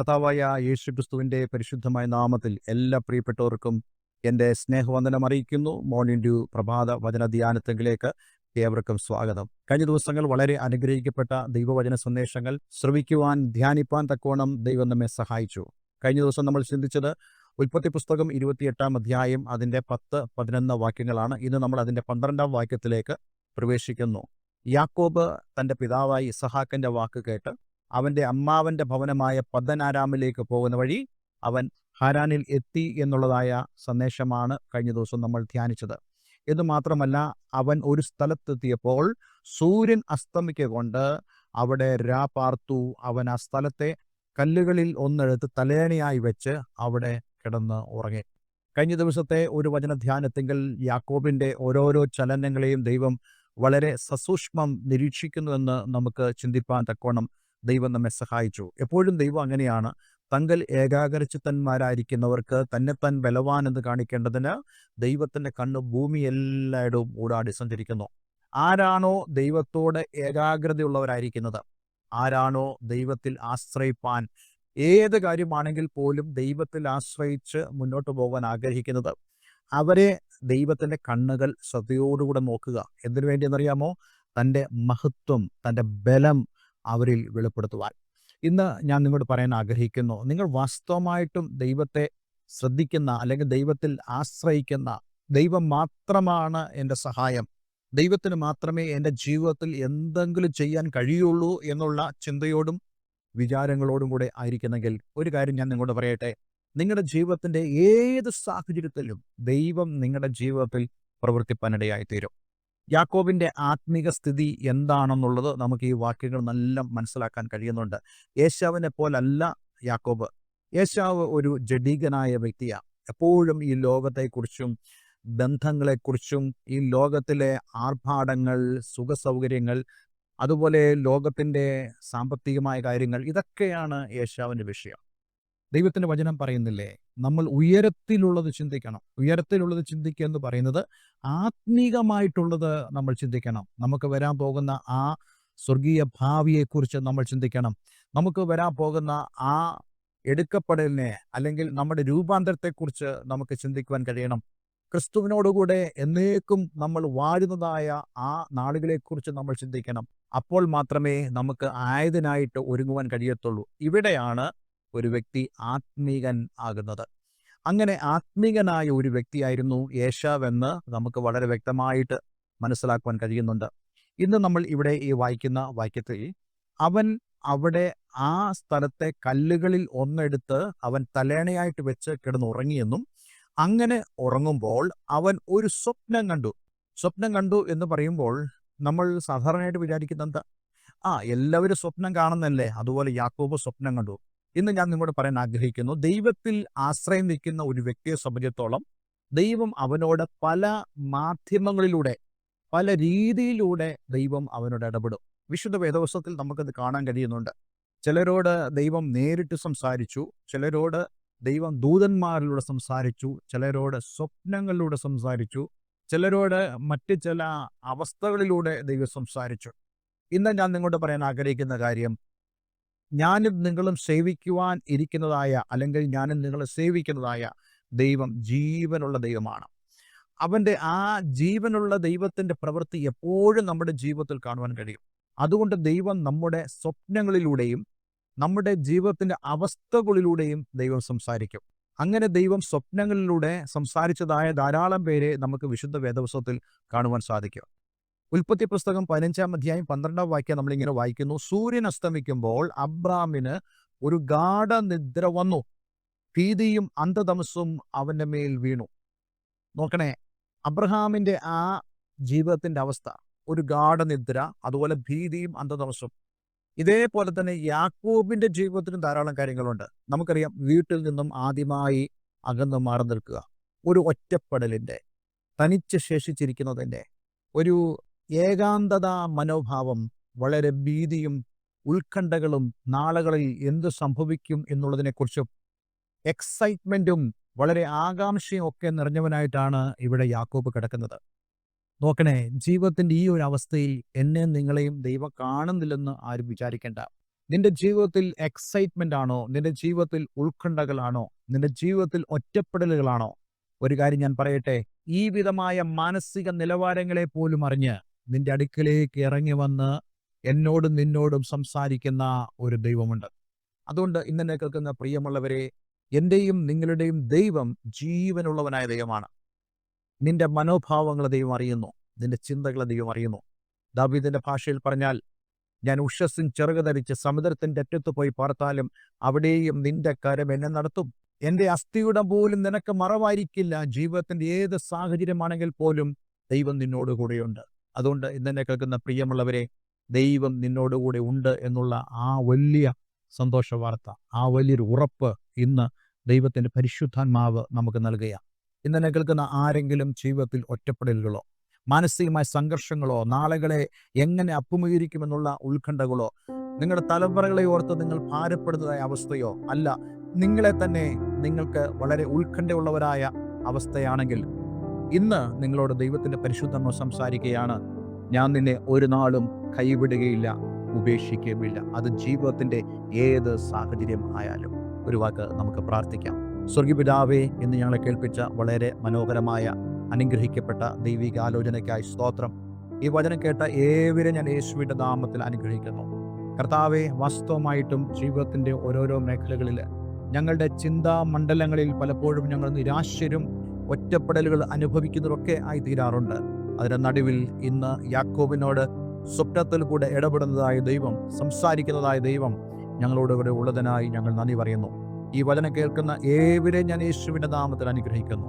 കർത്താവായ യേശു ക്രിസ്തുവിന്റെ പരിശുദ്ധമായ നാമത്തിൽ എല്ലാ പ്രിയപ്പെട്ടവർക്കും എന്റെ സ്നേഹവന്ദനം അറിയിക്കുന്നു. മോർണിംഗ് ഡ്യൂ പ്രഭാത വചന ധ്യാനത്തെങ്കിലേക്ക് ഏവർക്കും സ്വാഗതം. കഴിഞ്ഞ ദിവസങ്ങൾ വളരെ അനുഗ്രഹിക്കപ്പെട്ട ദൈവവചന സന്ദേശങ്ങൾ ശ്രവിക്കുവാൻ ധ്യാനിപ്പാൻ തക്കോണം ദൈവം നമ്മെ സഹായിച്ചു. കഴിഞ്ഞ ദിവസം നമ്മൾ ചിന്തിച്ചത് ഉൽപ്പത്തി പുസ്തകം ഇരുപത്തിയെട്ടാം അധ്യായം അതിന്റെ പത്ത് പതിനൊന്ന് വാക്യങ്ങളാണ്. ഇന്ന് നമ്മൾ അതിന്റെ പന്ത്രണ്ടാം വാക്യത്തിലേക്ക് പ്രവേശിക്കുന്നു. യാക്കോബ് തന്റെ പിതാവായി ഇസഹാക്കിന്റെ വാക്ക് കേട്ട് അവന്റെ അമ്മാവന്റെ ഭവനമായ പദ്ദനാരാമിലേക്ക് പോകുന്ന വഴി അവൻ ഹാരാനിൽ എത്തി എന്നുള്ളതായ സന്ദേശമാണ് കഴിഞ്ഞ ദിവസം നമ്മൾ ധ്യാനിച്ചത്. എന്ന് മാത്രമല്ല അവൻ ഒരു സ്ഥലത്തെത്തിയപ്പോൾ സൂര്യൻ അസ്തമിക്കൊണ്ട് അവിടെ രാ പാർത്തു. അവൻ ആ സ്ഥലത്തെ കല്ലുകളിൽ ഒന്നെടുത്ത് തലേണയായി വെച്ച് അവിടെ കിടന്ന് ഉറങ്ങി. കഴിഞ്ഞ ദിവസത്തെ ഒരു വചന ധ്യാനത്തെങ്കിൽ യാക്കോബിന്റെ ഓരോരോ ചലനങ്ങളെയും ദൈവം വളരെ സസൂക്ഷ്മം നിരീക്ഷിക്കുന്നുവെന്ന് നമുക്ക് ചിന്തിപ്പാൻ തക്കോണം ദൈവം നമ്മെ സഹായിച്ചു. എപ്പോഴും ദൈവം അങ്ങനെയാണ്. തങ്കൽ ഏകാഗ്രചിത്തന്മാരായിരിക്കുന്നവർക്ക് തന്നെത്താൻ ബലവാനെന്ന് കാണിക്കേണ്ടതിന് ദൈവത്തിന്റെ കണ്ണ് ഭൂമി എല്ലായിടവും ഊടാടി സഞ്ചരിക്കുന്നു. ആരാണോ ദൈവത്തോട് ഏകാഗ്രതയുള്ളവരായിരിക്കുന്നത്? ആരാണോ ദൈവത്തിൽ ആശ്രയിപ്പാൻ? ഏത് കാര്യമാണെങ്കിൽ പോലും ദൈവത്തിൽ ആശ്രയിച്ച് മുന്നോട്ട് പോകാൻ ആഗ്രഹിക്കുന്നത്? അവരെ ദൈവത്തിന്റെ കണ്ണുകൾ ശ്രദ്ധയോടുകൂടെ നോക്കുക. എന്തിനു വേണ്ടിയെന്നറിയാമോ? തന്റെ മഹത്വം തന്റെ ബലം അവരിൽ വെളിപ്പെടുത്തുവാൻ. ഇന്ന് ഞാൻ നിങ്ങളോട് പറയാൻ ആഗ്രഹിക്കുന്നു നിങ്ങൾ വാസ്തവമായിട്ടും ദൈവത്തെ ശ്രദ്ധിക്കുന്ന അല്ലെങ്കിൽ ദൈവത്തിൽ ആശ്രയിക്കുന്ന ദൈവം മാത്രമാണ് എന്റെ സഹായം. ദൈവത്തിന് മാത്രമേ എന്റെ ജീവിതത്തിൽ എന്തെങ്കിലും ചെയ്യാൻ കഴിയുള്ളൂ എന്നുള്ള ചിന്തയോടും വിചാരങ്ങളോടും കൂടെ ആയിരിക്കുന്നെങ്കിൽ ഒരു കാര്യം ഞാൻ നിങ്ങളോട് പറയട്ടെ നിങ്ങളുടെ ജീവിതത്തിന്റെ ഏത് സാഹചര്യത്തിലും ദൈവം നിങ്ങളുടെ ജീവിതത്തിൽ പ്രവർത്തിപ്പാനിടയായി തീരും യാക്കോബിന്റെ ആത്മീക സ്ഥിതി എന്താണെന്നുള്ളത് നമുക്ക് ഈ വാക്യങ്ങൾ നല്ല മനസ്സിലാക്കാൻ കഴിയുന്നുണ്ട്. യേശാവിനെ പോലല്ല യാക്കോബ്. യേശാവ് ഒരു ജഡീകനായ വ്യക്തിയാണ് എപ്പോഴും ഈ ലോകത്തെക്കുറിച്ചും ബന്ധങ്ങളെക്കുറിച്ചും ഈ ലോകത്തിലെ ആർഭാടങ്ങൾ സുഖസൗകര്യങ്ങൾ അതുപോലെ ലോകത്തിന്റെ സാമ്പത്തികമായ കാര്യങ്ങൾ ഇതൊക്കെയാണ് യേശാവിന്റെ വിഷയം. ദൈവത്തിന്റെ വചനം പറയുന്നില്ലേ? നമ്മൾ ഉയരത്തിലുള്ളത് ചിന്തിക്കണം. ഉയരത്തിലുള്ളത് ചിന്തിക്കുക എന്ന് പറയുന്നത് ആത്മീകമായിട്ടുള്ളത് നമ്മൾ ചിന്തിക്കണം. നമുക്ക് വരാൻ പോകുന്ന ആ സ്വർഗീയ ഭാവിയെക്കുറിച്ച് നമ്മൾ ചിന്തിക്കണം. നമുക്ക് വരാൻ പോകുന്ന ആ എടുക്കപ്പെടലിനെ അല്ലെങ്കിൽ നമ്മുടെ രൂപാന്തരത്തെക്കുറിച്ച് നമുക്ക് ചിന്തിക്കുവാൻ കഴിയണം. ക്രിസ്തുവിനോടുകൂടെ എന്നേക്കും നമ്മൾ വാഴുന്നതായ ആ നാളുകളെക്കുറിച്ച് നമ്മൾ ചിന്തിക്കണം. അപ്പോൾ മാത്രമേ നമുക്ക് ആയതിനായിട്ട് ഒരുങ്ങുവാൻ കഴിയത്തുള്ളൂ. ഇവിടെയാണ് ഒരു വ്യക്തി ആത്മീകൻ ആകുന്നത്. അങ്ങനെ ആത്മീകനായ ഒരു വ്യക്തിയായിരുന്നു യേശാവെന്ന് നമുക്ക് വളരെ വ്യക്തമായിട്ട് മനസ്സിലാക്കുവാൻ കഴിയുന്നുണ്ട്. ഇന്ന് നമ്മൾ ഇവിടെ ഈ വായിക്കുന്ന വാക്യത്തിൽ അവൻ അവിടെ ആ സ്ഥലത്തെ കല്ലുകളിൽ ഒന്നെടുത്ത് അവൻ തലേണയായിട്ട് വെച്ച് കിടന്നുറങ്ങിയെന്നും അങ്ങനെ ഉറങ്ങുമ്പോൾ അവൻ ഒരു സ്വപ്നം കണ്ടു. സ്വപ്നം കണ്ടു എന്ന് പറയുമ്പോൾ നമ്മൾ സാധാരണയായിട്ട് വിചാരിക്കുന്നത് എന്താ ആ എല്ലാവരും സ്വപ്നം കാണുന്നല്ലേ അതുപോലെ യാക്കോബ് സ്വപ്നം കണ്ടു. ഇന്ന് ഞാൻ നിങ്ങളോട് പറയാൻ ആഗ്രഹിക്കുന്നു. ദൈവത്തിൽ ആശ്രയം നിൽക്കുന്ന ഒരു വ്യക്തിയെ സംബന്ധിച്ചിടത്തോളം ദൈവം അവനോട് പല മാധ്യമങ്ങളിലൂടെ പല രീതിയിലൂടെ ദൈവം അവനോട് ഇടപെടും. വിശുദ്ധ വേദവസ്വത്തിൽ നമുക്കത് കാണാൻ കഴിയുന്നുണ്ട്. ചിലരോട് ദൈവം നേരിട്ട് സംസാരിച്ചു ചിലരോട് ദൈവം ദൂതന്മാരിലൂടെ സംസാരിച്ചു ചിലരോട് സ്വപ്നങ്ങളിലൂടെ സംസാരിച്ചു ചിലരോട് മറ്റ് ചില അവസ്ഥകളിലൂടെ ദൈവം സംസാരിച്ചു. ഇന്ന് ഞാൻ നിങ്ങളോട് പറയാൻ ആഗ്രഹിക്കുന്ന കാര്യം ഞാനും നിങ്ങളും സേവിക്കുവാൻ ഇരിക്കുന്നതായ അല്ലെങ്കിൽ ഞാനും നിങ്ങളെ സേവിക്കുന്നതായ ദൈവം ജീവനുള്ള ദൈവമാണ്. അവന്റെ ആ ജീവനുള്ള ദൈവത്തിന്റെ പ്രവൃത്തി എപ്പോഴും നമ്മുടെ ജീവിതത്തിൽ കാണുവാൻ കഴിയും. അതുകൊണ്ട് ദൈവം നമ്മുടെ സ്വപ്നങ്ങളിലൂടെയും നമ്മുടെ ജീവിതത്തിന്റെ അവസ്ഥകളിലൂടെയും ദൈവം സംസാരിക്കും. അങ്ങനെ ദൈവം സ്വപ്നങ്ങളിലൂടെ സംസാരിച്ചതായ ധാരാളം പേരെ നമുക്ക് വിശുദ്ധ വേദവസ്വത്തിൽ കാണുവാൻ സാധിക്കും. ഉൽപ്പത്തി പുസ്തകം പതിനഞ്ചാം അധ്യായം പന്ത്രണ്ടാം വാക്യം നമ്മളിങ്ങനെ വായിക്കുന്നു. സൂര്യൻ അസ്തമിക്കുമ്പോൾ അബ്രാമിന് ഒരു ഗാഠനിദ്ര വന്നു. ഭീതിയും അന്ധതമസും അവന്റെ മേൽ വീണു. നോക്കണേ അബ്രഹാമിന്റെ ആ ജീവിതത്തിന്റെ അവസ്ഥ ഒരു ഗാഠനിദ്ര അതുപോലെ ഭീതിയും അന്ധതമസും ഇതേപോലെ തന്നെ യാക്കോബിന്റെ ജീവിതത്തിനും ധാരാളം കാര്യങ്ങളുണ്ട്. നമുക്കറിയാം വീട്ടിൽ നിന്നും ആദ്യമായി അകന്ന് മാറി നിൽക്കുക. ഒരു ഒറ്റപ്പെടലിന്റെ തനിച്ച് ശേഷിച്ചിരിക്കുന്നതിന്റെ ഒരു ഏകാന്തത മനോഭാവം വളരെ ഭീതിയും ഉത്കണ്ഠകളും നാളുകളിൽ എന്ത് സംഭവിക്കും എന്നുള്ളതിനെക്കുറിച്ചും എക്സൈറ്റ്മെന്റും വളരെ ആകാംക്ഷയും ഒക്കെ നിറഞ്ഞവനായിട്ടാണ് ഇവിടെ യാക്കോബ് കിടക്കുന്നത്. നോക്കണേ ജീവിതത്തിന്റെ ഈ ഒരു അവസ്ഥയിൽ എന്നെ നിങ്ങളെയും ദൈവം കാണുന്നില്ലെന്ന് ആരും വിചാരിക്കേണ്ട. നിന്റെ ജീവിതത്തിൽ എക്സൈറ്റ്മെന്റ് ആണോ? നിന്റെ ജീവിതത്തിൽ ഉത്കണ്ഠകളാണോ? നിന്റെ ജീവിതത്തിൽ ഒറ്റപ്പെടലുകളാണോ? ഒരു കാര്യം ഞാൻ പറയട്ടെ ഈ വിധമായ മാനസിക നിലവാരങ്ങളെ പോലും അറിഞ്ഞ് നിന്റെ അടുക്കലേക്ക് ഇറങ്ങി വന്ന് എന്നോടും നിന്നോടും സംസാരിക്കുന്ന ഒരു ദൈവമുണ്ട്. അതുകൊണ്ട് ഇന്നെ കേൾക്കുന്ന പ്രിയമുള്ളവരെ എന്റെയും നിങ്ങളുടെയും ദൈവം ജീവനുള്ളവനായ ദൈവമാണ്. നിന്റെ മനോഭാവങ്ങളെ ദൈവം അറിയുന്നു. നിന്റെ ചിന്തകളെ ദൈവം അറിയുന്നു. ദാവീദിന്റെ ഭാഷയിൽ പറഞ്ഞാൽ ഞാൻ ഉഷസ്സും ചെറുക ധരിച്ച് സമുദ്രത്തിന്റെ അറ്റത്ത് പോയി പാർത്താലും അവിടെയും നിന്റെ കരം എന്നെ നടത്തും. എന്റെ അസ്ഥിയുടെ പോലും നിനക്ക് മറവായിരിക്കില്ല. ജീവിതത്തിന്റെ ഏത് സാഹചര്യമാണെങ്കിൽ പോലും ദൈവം നിന്നോട് കൂടെയുണ്ട്. അതുകൊണ്ട് ഇന്നെ കേൾക്കുന്ന പ്രിയമുള്ളവരെ ദൈവം നിന്നോടുകൂടെ ഉണ്ട് എന്നുള്ള ആ വലിയ സന്തോഷ വാർത്ത ആ വലിയൊരു ഉറപ്പ് ഇന്ന് ദൈവത്തിന്റെ പരിശുദ്ധാത്മാവ് നമുക്ക് നൽകുക ഇന്നെ കേൾക്കുന്ന ആരെങ്കിലും ജീവിതത്തിൽ ഒറ്റപ്പെടലുകളോ മാനസികമായ സംഘർഷങ്ങളോ നാളുകളെ എങ്ങനെ അപ്പുമീകരിക്കുമെന്നുള്ള ഉത്കണ്ഠകളോ നിങ്ങളുടെ തലമുറകളെ ഓർത്ത് നിങ്ങൾ ഭാരപ്പെടുന്നതായ അവസ്ഥയോ അല്ല നിങ്ങളെ തന്നെ നിങ്ങൾക്ക് വളരെ ഉത്കണ്ഠയുള്ളവരായ അവസ്ഥയാണെങ്കിൽ ഇന്ന് നിങ്ങളോട് ദൈവത്തിന്റെ പരിശുദ്ധമ സംസാരിക്കുകയാണ്. ഞാൻ നിന്നെ ഒരു നാളും കൈവിടുകയില്ല ഉപേക്ഷിക്കുകയുമില്ല. അത് ജീവിതത്തിന്റെ ഏത് സാഹചര്യം ആയാലും. ഒരു വാക്ക് നമുക്ക് പ്രാർത്ഥിക്കാം. സ്വർഗീപിതാവേ എന്ന് ഞങ്ങളെ കേൾപ്പിച്ച വളരെ മനോഹരമായ അനുഗ്രഹിക്കപ്പെട്ട ദൈവിക ആലോചനയ്ക്കായി സ്തോത്രം. ഈ വചനം കേട്ട ഏവരെ ഞാൻ യേശുവിന്റെ നാമത്തിൽ അനുഗ്രഹിക്കുന്നു. കർത്താവെ വാസ്തവമായിട്ടും ജീവിതത്തിന്റെ ഓരോരോ മേഖലകളിൽ ഞങ്ങളുടെ ചിന്താ മണ്ഡലങ്ങളിൽ പലപ്പോഴും ഞങ്ങൾ നിരാശരും ഒറ്റപ്പെടലുകൾ അനുഭവിക്കുന്നതൊക്കെ ആയി തീരാറുണ്ട് അതിന്റെ നടുവിൽ ഇന്ന് യാക്കോബിനോട് സ്വപ്നത്തിൽ കൂടെ ഇടപെടുന്നതായ ദൈവം സംസാരിക്കുന്നതായ ദൈവം ഞങ്ങളോട് ഇവിടെ ഉള്ളതിനായി ഞങ്ങൾ നന്ദി പറയുന്നു. ഈ വചന കേൾക്കുന്ന ഏവരെ ഞാൻ യേശുവിന്റെ നാമത്തിൽ അനുഗ്രഹിക്കുന്നു.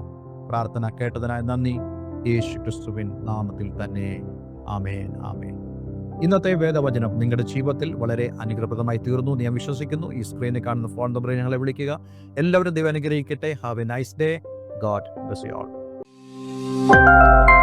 പ്രാർത്ഥന കേട്ടതിനായി നന്ദി. യേശു ക്രിസ്തുവിൻ നാമത്തിൽ തന്നെ. ആമേൻ ആമേൻ. ഇന്നത്തെ വേദവചനം നിങ്ങളുടെ ജീവിതത്തിൽ വളരെ അനുഗ്രഹപ്രദമായി തീർന്നു ഞാൻ വിശ്വസിക്കുന്നു. ഈ സ്ക്രീനിൽ കാണുന്ന ഫോൺ നമ്പറിൽ ഞങ്ങളെ വിളിക്കുക. എല്ലാവരും ദൈവം അനുഗ്രഹിക്കട്ടെ. Have a nice day. God bless you all.